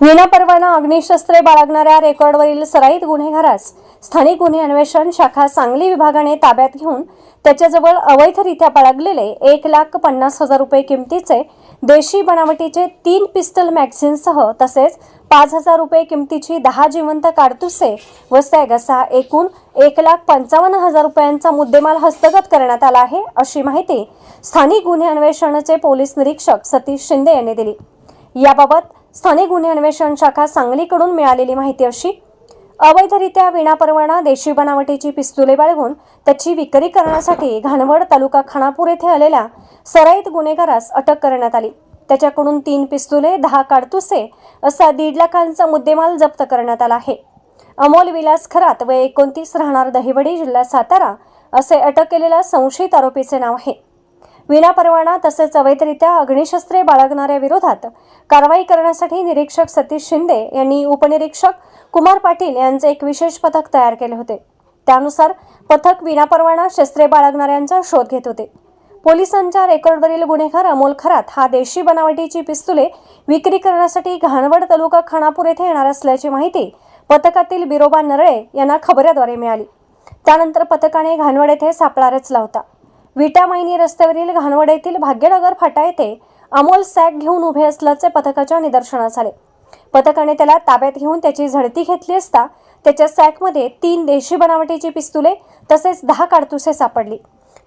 विनापरवाना अग्निशस्त्रे बाळगणाऱ्या रेकॉर्डवरील सराईत गुन्हेगारास स्थानिक गुन्हे अन्वेषण शाखा सांगली विभागाने ताब्यात घेऊन त्याच्याजवळ अवैधरित्या बाळगलेले एक लाख पन्नास हजार रुपये किमतीचे देशी बनावटीचे तीन पिस्टल मॅगझिनसह तसेच पाच हजार रुपये किमतीची दहा जिवंत काडतुसे व सॅगसा एकूण एक लाख पंचावन्न हजार रुपयांचा मुद्देमाल हस्तगत करण्यात आला आहे अशी माहिती स्थानिक गुन्हे अन्वेषणाचे पोलीस निरीक्षक सतीश शिंदे यांनी दिली. याबाबत स्थानिक गुन्हे अन्वेषण शाखा सांगलीकडून मिळालेली माहिती अशी अवैधरित्या विनापरवाना देशी बनावटीची पिस्तुले बाळगून त्याची विक्री करण्यासाठी घाणवड तालुका खानापूर येथे आलेल्या सराईत गुन्हेगारास अटक करण्यात आली. त्याच्याकडून तीन पिस्तुले दहा काडतुसे असा दीड लाखांचा मुद्देमाल जप्त करण्यात आला आहे. अमोल विलास खरात व एकोणतीस राहणार दहिवडी जिल्हा सातारा असे अटक केलेल्या संशयित आरोपीचे नाव आहे. विनापरवाना तसेच अवैधरित्या अग्निशस्त्रे बाळगणाऱ्या विरोधात कारवाई करण्यासाठी निरीक्षक सतीश शिंदे यांनी उपनिरीक्षक कुमार पाटील यांचे एक विशेष पथक तयार केले होते. त्यानुसार पथक विनापरवाना शस्त्रे बाळगणाऱ्यांचा शोध घेत होते. पोलिसांच्या रेकॉर्डवरील गुन्हेगार अमोल खरात हा देशी बनावटीची पिस्तुले विक्री करण्यासाठी घाणवड तालुका खानापूर येथे येणार असल्याची माहिती पथकातील बिरोबा नरळे यांना खबऱ्याद्वारे मिळाली. त्यानंतर पथकाने घाणवड येथे सापळा रचला होता. विटा रस्त्यावरील घाणवड येथील भाग्यनगर फाटा येथे अमोल सॅक घेऊन उभे असल्याचे पथकाच्या निदर्शनास आले. पथकाने त्याला ताब्यात घेऊन त्याची झडती घेतली असता त्याच्या सॅकमध्ये तीन देशी बनावटीची पिस्तुले तसेच दहा काडतुसे सापडली.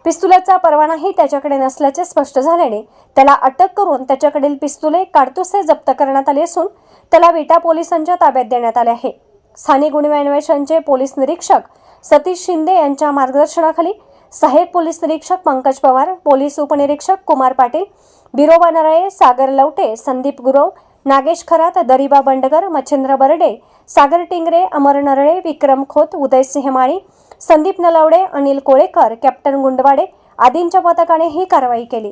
पिस्तुलाचा परवानाही त्याच्याकडे नसल्याचे स्पष्ट झाल्याने त्याला अटक करून त्याच्याकडील पिस्तुले काडतुसे जप्त करण्यात आले असून त्याला विटा पोलिसांच्या ताब्यात देण्यात आले आहे. स्थानिक गुन्हे अन्वेषणचे पोलीस निरीक्षक सतीश शिंदे यांच्या मार्गदर्शनाखाली सहाय्यक पोलीस निरीक्षक पंकज पवार पोलीस उपनिरीक्षक कुमार पाटील बिरोबा नरळे सागर लवटे संदीप गुरव नागेश खरात दरिबा बंडगर मच्छिंद्र बर्डे सागर टिंगरे अमर नरळे विक्रम खोत उदय माळी संदीप नलावडे अनिल कोळेकर कॅप्टन गुंडवाडे आदींच्या पथकाने ही कारवाई केली.